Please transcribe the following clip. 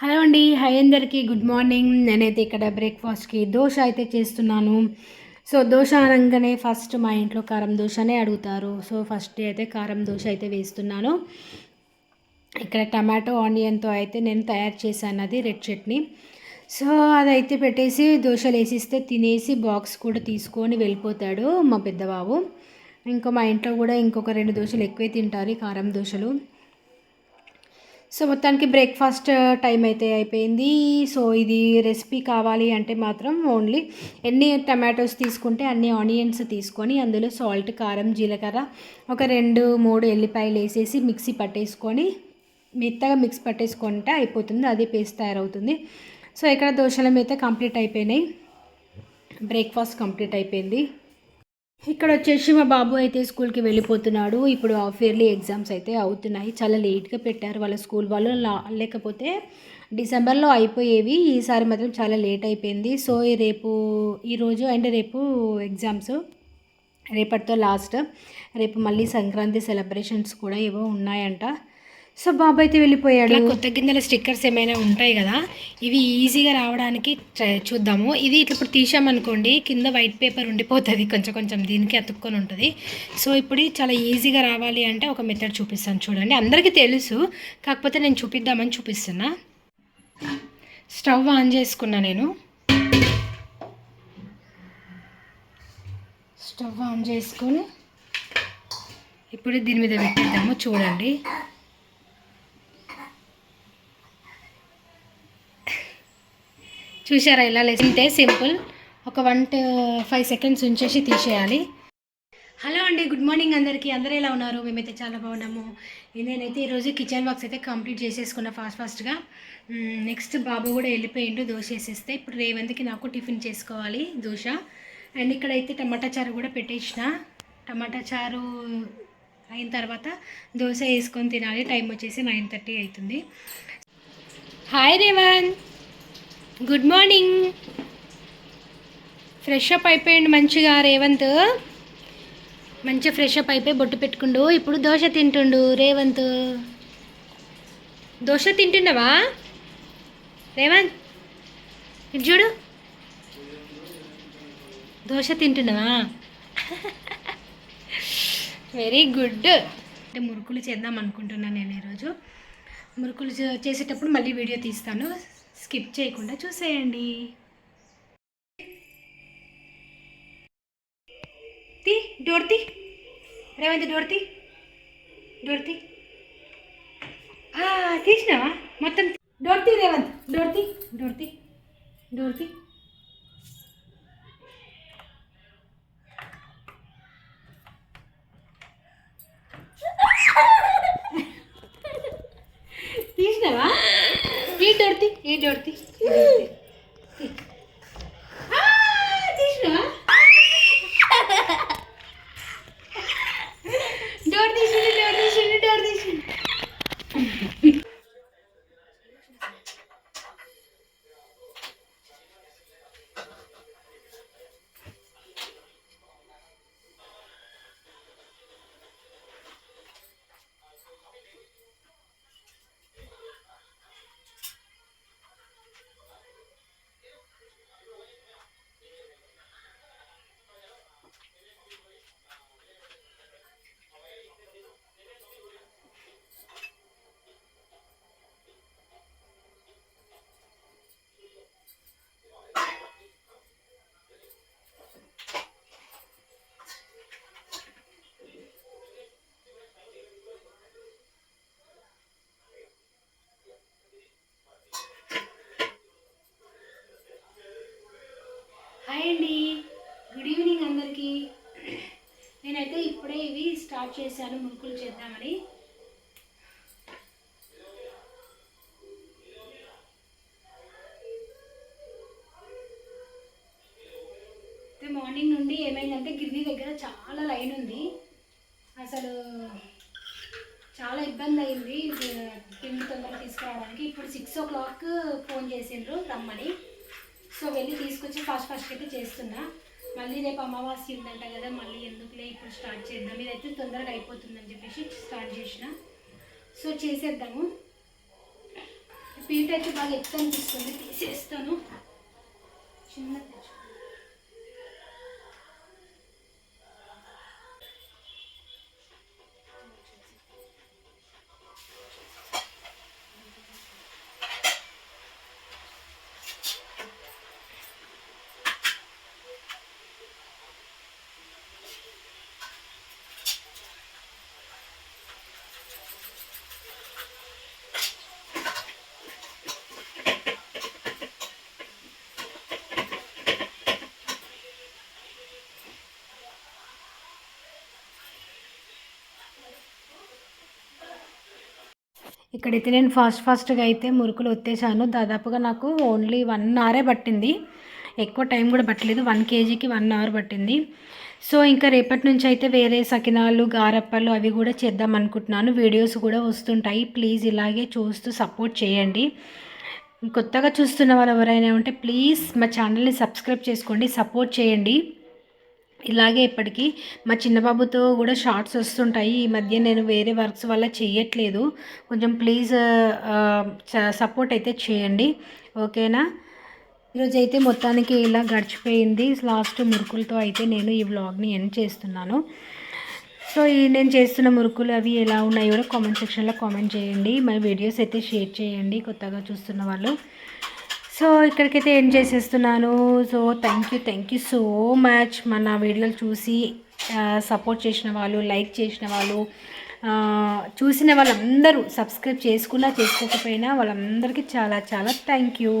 Hello అండి high అందరికీ good morning. నేనైతే ఇక్కడ బ్రేక్ఫాస్ట్కి దోశ అయితే చేస్తున్నాను. సో దోశ అనగానే ఫస్ట్ మా ఇంట్లో కారం దోశనే అడుగుతారు. సో ఫస్ట్ అయితే కారం దోశ అయితే వేస్తున్నాను. ఇక్కడ టమాటో ఆనియన్తో అయితే నేను తయారు చేశాను అది రెడ్ చట్నీ. సో అదైతే పెట్టేసి దోశలు వేసిస్తే తినేసి బాక్స్ కూడా తీసుకొని వెళ్ళిపోతాడు మా పెద్దబాబు. ఇంకా మా ఇంట్లో కూడా ఇంకొక రెండు దోశలు ఎక్కువే తింటారు కారం దోశలు. సో మొత్తానికి బ్రేక్ఫాస్ట్ uh, టైం అయితే అయిపోయింది. సో ఇది రెసిపీ కావాలి అంటే మాత్రం ఓన్లీ ఎన్ని టమాటోస్ తీసుకుంటే అన్ని ఆనియన్స్ తీసుకొని అందులో సాల్ట్ కారం జీలకర్ర ఒక రెండు మూడు ఎల్లిపాయలు వేసేసి మిక్సీ పట్టేసుకొని మెత్తగా మిక్స్ పట్టేసుకుంటే అయిపోతుంది. అది పేస్ట్ తయారవుతుంది. సో ఇక్కడ దోశల మీద కంప్లీట్ అయిపోయినాయి. బ్రేక్ఫాస్ట్ కంప్లీట్ అయిపోయింది. ఇక్కడ వచ్చేసి మా బాబు అయితే స్కూల్కి వెళ్ళిపోతున్నాడు. ఇప్పుడు హాఫ్ ఇయర్లీ ఎగ్జామ్స్ అయితే అవుతున్నాయి. చాలా లేట్గా పెట్టారు వాళ్ళ స్కూల్ వాళ్ళు. లేకపోతే డిసెంబర్లో అయిపోయేవి. ఈసారి మాత్రం చాలా లేట్ అయిపోయింది. సో రేపు ఈరోజు అండ్ రేపు ఎగ్జామ్స్. రేపటితో లాస్ట్. రేపు మళ్ళీ సంక్రాంతి సెలబ్రేషన్స్ కూడా ఏవో ఉన్నాయంట. సో బాబు అయితే వెళ్ళిపోయాడు. కొత్త గిన్నెల స్టిక్కర్స్ ఏమైనా ఉంటాయి కదా ఇవి ఈజీగా రావడానికి ట్రై చూద్దాము. ఇది ఇట్లా ఇప్పుడు తీసామనుకోండి కింద వైట్ పేపర్ ఉండిపోతుంది కొంచెం కొంచెం దీనికి అతుక్కొని ఉంటుంది. సో ఇప్పుడు చాలా ఈజీగా రావాలి అంటే ఒక మెథడ్ చూపిస్తాను చూడండి. అందరికీ తెలుసు కాకపోతే నేను చూపిద్దామని చూపిస్తున్నా. స్టవ్ ఆన్ చేసుకున్నా నేను. స్టవ్ ఆన్ చేసుకొని ఇప్పుడు దీని మీద పెట్టేద్దాము చూడండి. చూసారా ఇలా లేసింటే సింపుల్. ఒక వన్ ఫైవ్ సెకండ్స్ ఉంచేసి తీసేయాలి. హలో అండి గుడ్ మార్నింగ్ అందరికీ. అందరూ ఎలా ఉన్నారు? మేమైతే చాలా బాగున్నాము. నేనైతే ఈరోజు కిచెన్ వర్క్స్ అయితే కంప్లీట్ చేసేసుకున్నా ఫాస్ట్ ఫాస్ట్గా. నెక్స్ట్ బాబు కూడా వెళ్ళిపోయిండు దోశ వేసేస్తే. ఇప్పుడు రేవంతికి నాకు టిఫిన్ చేసుకోవాలి దోశ. అండ్ ఇక్కడైతే టమాటా చారు కూడా పెట్టేసిన. టమాటా చారు అయిన తర్వాత దోశ వేసుకొని తినాలి. టైం వచ్చేసి నైన్ థర్టీ అవుతుంది. Hi Revanth good morning fresh up అయిపోయింది మంచిగా రేవంత్. మంచిగా ఫ్రెష్ అప్ అయిపోయి బొట్టు పెట్టుకుండు. ఇప్పుడు దోశ తింటుండు రేవంత్. దోశ తింటున్నావా రేవంత్ ఇటు చూడు. దోశ తింటున్నావా వెరీ గుడ్ అంటే మురుకులు చేద్దాం అనుకుంటున్నాను నేను ఈరోజు. మురుకులు చేసేటప్పుడు మళ్ళీ వీడియో తీస్తాను. స్కిప్ చేయకుండా చూసేయండి. తీ డోర్ తీ. రేవంత్ డోర్ తీ. డోర్ తీ. ఆ, తీసినావా? మొత్తం డోర్తి డోర్ తీ రేవంత్. డోర్ తీ డోర్ తీ. డోర్ తీ తీసినావా ఈ డోర్ తీ ఈ హాయ్ అండి. గుడ్ ఈవినింగ్ అందరికీ. నేనైతే ఇప్పుడే ఇవి స్టార్ట్ చేశాను మురుకులు చేద్దామని. అయితే మార్నింగ్ నుండి ఏమైందంటే గిరిని దగ్గర చాలా లైన్ ఉంది. అసలు చాలా ఇబ్బంది అయింది. పిండి తొందరగా తీసుకురావడానికి. ఇప్పుడు సిక్స్ ఓ క్లాక్ ఫోన్ చేసిండ్రు రమ్మని. సో వెళ్ళి తీసుకొచ్చి ఫాస్ట్ ఫాస్ట్ అయితే చేస్తున్నా. మళ్ళీ రేపు అమావాస్య ఉందంట కదా మళ్ళీ ఎందుకులే ఇప్పుడు స్టార్ట్ చేద్దాం. ఇదైతే తొందరగా అయిపోతుందని చెప్పేసి స్టార్ట్ చేసిన. సో చేసేద్దాము. పీట అయితే బాగా ఎక్కువ అనిపిస్తుంది తీసేస్తాను. చిన్న ఇక్కడైతే నేను ఫాస్ట్ ఫాస్ట్గా అయితే మురుకులు వచ్చేసాను దాదాపుగా నాకు ఓన్లీ వన్ అవరే పట్టింది. ఎక్కువ టైం కూడా పట్టలేదు. వన్ కేజీకి వన్ అవర్ పట్టింది. సో ఇంకా రేపటి నుంచి అయితే వేరే సకినాలు గారప్పలు అవి కూడా చేద్దాం అనుకుంటున్నాను. వీడియోస్ కూడా వస్తుంటాయి. ప్లీజ్ ఇలాగే చూస్తూ సపోర్ట్ చేయండి. కొత్తగా చూస్తున్న వాళ్ళు ఎవరైనా ఉంటే ప్లీజ్ మా ఛానల్ని సబ్స్క్రైబ్ చేసుకోండి. సపోర్ట్ చేయండి. ఇలాగే ఇప్పటికీ మా చిన్నబాబుతో కూడా షార్ట్స్ వస్తుంటాయి. ఈ మధ్య నేను వేరే వర్క్స్ వల్ల చేయట్లేదు కొంచెం ప్లీజ్ సపోర్ట్ అయితే చేయండి. ఓకేనా? ఈరోజు అయితే మొత్తానికి ఇలా గడిచిపోయింది. లాస్ట్ మురుకులతో అయితే నేను ఈ వ్లాగ్ని ఎండ్ చేస్తున్నాను. సో ఈ నేను చేస్తున్న మురుకులు అవి ఎలా ఉన్నాయో కూడా కామెంట్ సెక్షన్లో కామెంట్ చేయండి. మరి వీడియోస్ అయితే షేర్ చేయండి కొత్తగా చూస్తున్న వాళ్ళు. సో ఇక్కడికైతే ఏం చేసేస్తున్నాను. So thank you thank you so much మన వీడియోలు చూసి సపోర్ట్ చేసిన వాళ్ళు లైక్ చేసిన వాళ్ళు చూసిన వాళ్ళందరూ సబ్స్క్రైబ్ చేసుకున్నా చేసుకోకపోయినా వాళ్ళందరికీ చాలా చాలా థ్యాంక్ యూ